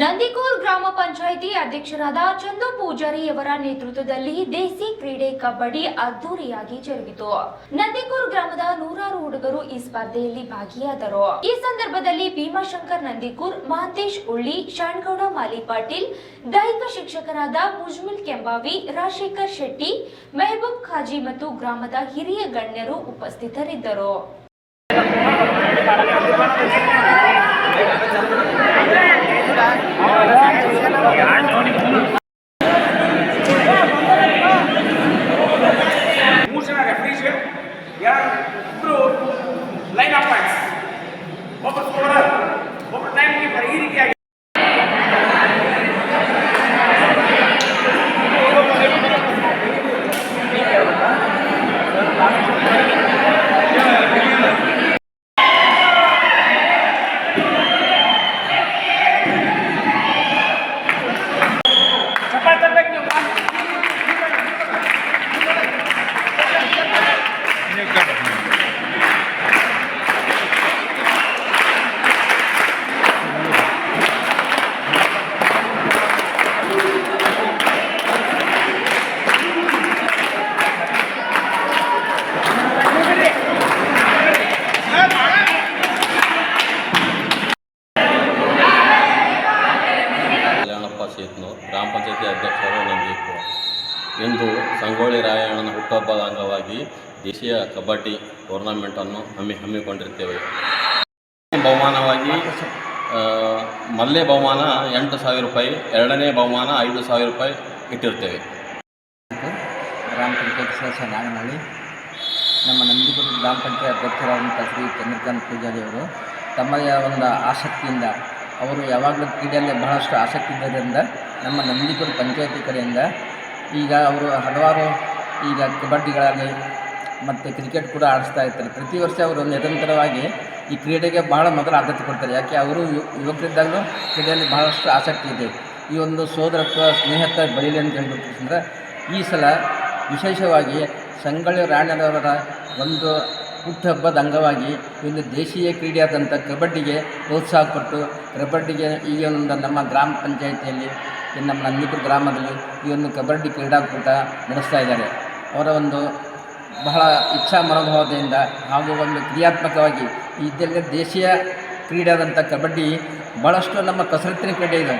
ನಂದಿಕೂರ್ ಗ್ರಾಮ ಪಂಚಾಯಿತಿ ಅಧ್ಯಕ್ಷರಾದ ಚಂದು ಪೂಜಾರಿಯವರ ನೇತೃತ್ವದಲ್ಲಿ ದೇಸಿ ಕ್ರೀಡೆ ಕಬಡ್ಡಿ ಅದ್ದೂರಿಯಾಗಿ ಜರುಗಿತು. ನಂದಿಕೂರ್ ಗ್ರಾಮದ ನೂರಾರು ಹುಡುಗರು ಈ ಸ್ಪರ್ಧೆಯಲ್ಲಿ ಭಾಗಿಯಾದರು. ಈ ಸಂದರ್ಭದಲ್ಲಿ ಭೀಮಾಶಂಕರ್ ನಂದಿಕೂರ್ ಮಹಂತೇಶ್ ಉಳ್ಳಿ, ಶಾಣ್ಗೌಡ ಮಾಲಿ ಪಾಟೀಲ್, ದೈಹಿಕ ಶಿಕ್ಷಕರಾದ ಮುಜ್ಮಿಲ್ ಕೆಂಬಾವಿ, ರಾಜಶೇಖರ್ ಶೆಟ್ಟಿ, ಮೆಹಬೂಬ್ ಖಾಜಿ ಮತ್ತು ಗ್ರಾಮದ ಹಿರಿಯ ಗಣ್ಯರು ಉಪಸ್ಥಿತರಿದ್ದರು. ಗ್ರಾಮ ಪಂಚಾಯತಿ ಅಧ್ಯಕ್ಷರು ನಂದೀಪು ಇಂದು ಸಂಗೊಳ್ಳಿ ರಾಯಣ್ಣನ ಹುಟ್ಟುಹಬ್ಬದ ಅಂಗವಾಗಿ ದೇಶೀಯ ಕಬಡ್ಡಿ ಟೂರ್ನಮೆಂಟನ್ನು ಹಮ್ಮಿ ಹಮ್ಮಿಕೊಂಡಿರ್ತೇವೆ. ಬಹುಮಾನವಾಗಿ ಮೊದಲನೇ ಬಹುಮಾನ ಎಂಟು ಸಾವಿರ ರೂಪಾಯಿ, ಎರಡನೇ ಬಹುಮಾನ ಐದು ಸಾವಿರ ರೂಪಾಯಿ ಇಟ್ಟಿರ್ತೇವೆ. ಗ್ರಾಮ ಪಂಚಾಯತ್ ಸದಸ್ಯ ನಾಗನಹಳ್ಳಿ ನಮ್ಮ ನಂದಿಪುರ ಗ್ರಾಮ ಪಂಚಾಯತ್ ಅಧ್ಯಕ್ಷರಾದಂಥ ಶ್ರೀ ಚಂದ್ರಕಾಂತ್ ಪೂಜಾರಿ ಅವರು ತಮ್ಮದೇ ಒಂದು ಆಸಕ್ತಿಯಿಂದ, ಅವರು ಯಾವಾಗಲೂ ಕ್ರೀಡೆಯಲ್ಲಿ ಬಹಳಷ್ಟು ಆಸಕ್ತಿ ಇದ್ದರಿಂದ ನಮ್ಮ ನಂದಿಪುರ ಪಂಚಾಯತಿ ಕಡೆಯಿಂದ ಈಗ ಅವರು ಹಲವಾರು ಈಗ ಕಬಡ್ಡಿಗಳಾಗಲಿ ಮತ್ತು ಕ್ರಿಕೆಟ್ ಕೂಡ ಆಡಿಸ್ತಾ ಇರ್ತಾರೆ. ಪ್ರತಿ ವರ್ಷ ಅವರು ನಿರಂತರವಾಗಿ ಈ ಕ್ರೀಡೆಗೆ ಬಹಳ ಮೊದಲು ಆದ್ಯತೆ ಕೊಡ್ತಾರೆ. ಯಾಕೆ? ಅವರು ಯುವಕರಿದ್ದಾಗಲೂ ಕ್ರೀಡೆಯಲ್ಲಿ ಬಹಳಷ್ಟು ಆಸಕ್ತಿ ಇದೆ. ಈ ಒಂದು ಸೋದರತ್ವ, ಸ್ನೇಹತ್ವ ಬೆಳೀಲಿ ಅಂತ ಹೇಳ್ಬೇಕಂದ್ರೆ ಈ ಸಲ ವಿಶೇಷವಾಗಿ ಸಂಗೊಳ್ಳಿ ರಾಯಣ್ಣನವರ ಒಂದು ಹುಟ್ಟುಹಬ್ಬದ ಅಂಗವಾಗಿ ಒಂದು ದೇಶೀಯ ಕ್ರೀಡೆಯಾದಂಥ ಕಬಡ್ಡಿಗೆ ಪ್ರೋತ್ಸಾಹ ಕೊಟ್ಟು ಕಬಡ್ಡಿಗೆ ಈ ಒಂದು ನಮ್ಮ ಗ್ರಾಮ ಪಂಚಾಯಿತಿಯಲ್ಲಿ ಈ ನಮ್ಮ ನಂದಿಪುರ ಗ್ರಾಮದಲ್ಲಿ ಈ ಒಂದು ಕಬಡ್ಡಿ ಕ್ರೀಡಾಕೂಟ ನಡೆಸ್ತಾ ಇದ್ದಾರೆ. ಅವರ ಒಂದು ಬಹಳ ಇಚ್ಛಾ ಮನೋಭಾವದಿಂದ ಹಾಗೂ ಒಂದು ಕ್ರಿಯಾತ್ಮಕವಾಗಿ ಇದೆಲ್ಲ ದೇಶೀಯ ಕ್ರೀಡೆ ಆದಂಥ ಕಬಡ್ಡಿ ಭಾಳಷ್ಟು ನಮ್ಮ ಕಸರತ್ತಿನ ಕ್ರೀಡೆ ಇದು.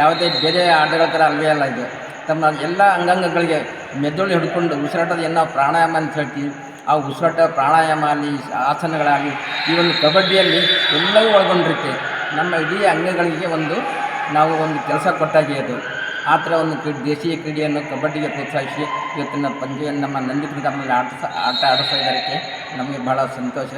ಯಾವುದೇ ಬೇರೆ ಆಟಗಳ ಥರ ಅಲ್ವೇ ಅಲ್ಲ ಇದು. ತಮ್ಮ ಎಲ್ಲ ಅಂಗಾಂಗಗಳಿಗೆ ಮೆದುಳು ಹಿಡ್ಕೊಂಡು ಉಸಿರಾಟದ ಏನು ಪ್ರಾಣಾಯಾಮ ಅಂತ ಹೇಳ್ತೀವಿ. ಆ ಉಸಿರಾಟ ಪ್ರಾಣಾಯಾಮ ಆಗಲಿ ಆಸನಗಳಾಗಲಿ, ಈ ಒಂದು ಕಬಡ್ಡಿಯಲ್ಲಿ ಎಲ್ಲವೂ ಒಳಗೊಂಡಿರುತ್ತೆ. ನಮ್ಮ ಇಡೀ ಅಂಗಗಳಿಗೆ ಒಂದು ನಾವು ಒಂದು ಕೆಲಸ ಕೊಟ್ಟಾಗೆ ಅದು. ಆ ಥರ ಒಂದು ಕ್ರೀಡೆ ದೇಶೀಯ ಕ್ರೀಡೆಯನ್ನು ಕಬಡ್ಡಿಗೆ ಪ್ರೋತ್ಸಾಹಿಸಿ ಇವತ್ತಿನ ಪಂದ್ಯವನ್ನು ನಮ್ಮ ನಂದಿ ಗ್ರಾಮದಲ್ಲಿ ಆಟ ಆಡಿಸ್ತಾ ಇದ್ದಾರೆ. ನಮಗೆ ಭಾಳ ಸಂತೋಷ.